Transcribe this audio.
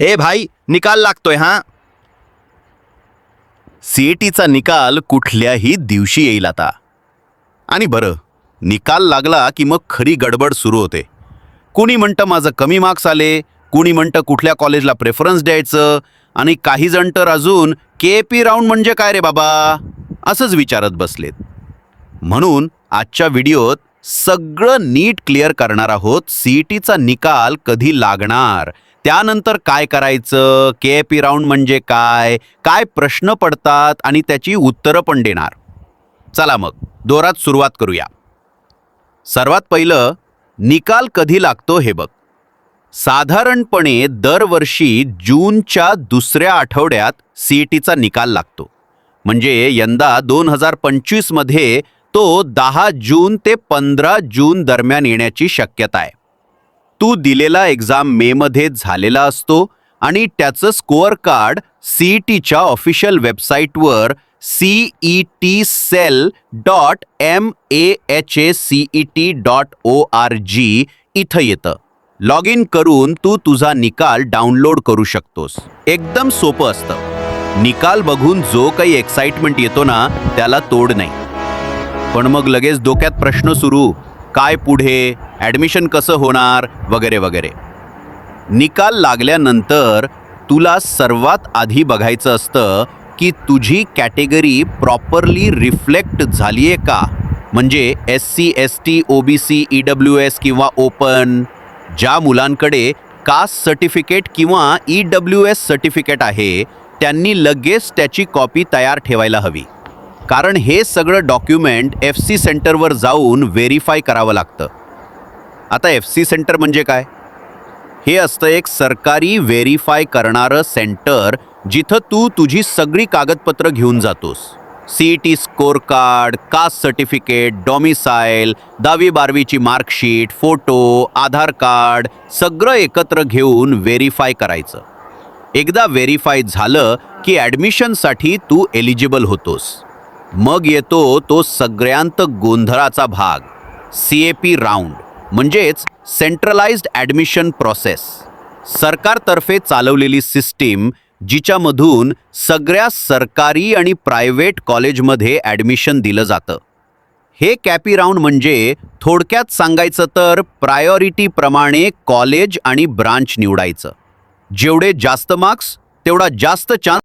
ए भाई निकाल लागतोय हा? सीईटीचा निकाल कुठल्याही दिवशी येईल आता. आणि बरं निकाल लागला की मग खरी गडबड सुरू होते. कुणी म्हणतं माझं कमी मार्क्स आले कुणी म्हणतं कुठल्या कॉलेजला प्रेफरन्स द्यायचं आणि काही जण तर अजून के पी राऊंड म्हणजे काय रे बाबा? असंच विचारत बसलेत. म्हणून आजच्या व्हिडिओत सगळं नीट क्लिअर करणार आहोत सी टीचा निकाल कधी लागणार त्यानंतर काय करायचं? के पी राऊंड म्हणजे काय? काय प्रश्न पडतात? आणि त्याची उत्तरं पण देणार. चला मग दोरात सुरुवात करूया. सर्वात पहिलं निकाल कधी लागतो हे बघ. साधारणपणे दरवर्षी जूनच्या दुसऱ्या आठवड्यात सी ई टीचा निकाल लागतो. म्हणजे यंदा दोन हजार पंचवीसमध्ये तो दहा जून ते पंधरा जून दरम्यान येण्याची शक्यता आहे. तू दिलेला एक्झाम मेमध्ये झालेला असतो आणि त्याचं स्कोअर कार्ड सी टीच्या ऑफिशियल वेबसाईटवर C E T cell dot M A H A C E T dot O R G इथं येतं. लॉग इन करून तू तुझा निकाल डाउनलोड करू शकतोस. एकदम सोपं असतं. निकाल बघून जो काही एक्साइटमेंट येतो ना त्याला तोड नाही. पण मग लगेच डोक्यात प्रश्न सुरू. काय पुढे? ॲडमिशन कसं होणार? वगैरे वगैरे. निकाल लागल्यानंतर तुला सर्वात आधी बघायचं असतं की तुझी कॅटेगरी प्रॉपरली रिफ्लेक्ट झाली आहे का? म्हणजे S C S T O B C E W S किंवा ओपन. ज्या मुलांकडे कास्ट सर्टिफिकेट किंवा ई डब्ल्यू एस सर्टिफिकेट आहे त्यांनी लगेच त्याची कॉपी तयार ठेवायला हवी. कारण हे सगळं डॉक्युमेंट एफ सी सेंटरवर जाऊन व्हेरीफाय करावं लागतं. आता एफ सी सेंटर म्हणजे काय? हे असतं एक सरकारी व्हेरीफाय करणारं सेंटर जिथं तू तुझी सगळी कागदपत्रं घेऊन जातोस. C T score card caste certificate domicile दहावी बारवीची मार्कशीट फोटो आधार कार्ड सगळं एकत्र घेऊन व्हेरीफाय करायचं. एकदा व्हेरीफाय झालं की ॲडमिशनसाठी तू एलिजिबल होतोस. मग येतो तो सगळ्यांत गोंधळाचा भाग सी ए पी राऊंड म्हणजेच सेंट्रलाइज्ड ॲडमिशन प्रोसेस सरकारतर्फे चालवलेली सिस्टीम जिच्यामधून सगळ्या सरकारी आणि प्रायव्हेट कॉलेजमध्ये ॲडमिशन दिलं जातं. हे कॅपी राऊंड म्हणजे थोडक्यात सांगायचं तर प्रायोरिटीप्रमाणे कॉलेज आणि ब्रांच निवडायचं. जेवढे जास्त मार्क्स तेवढा जास्त चान्स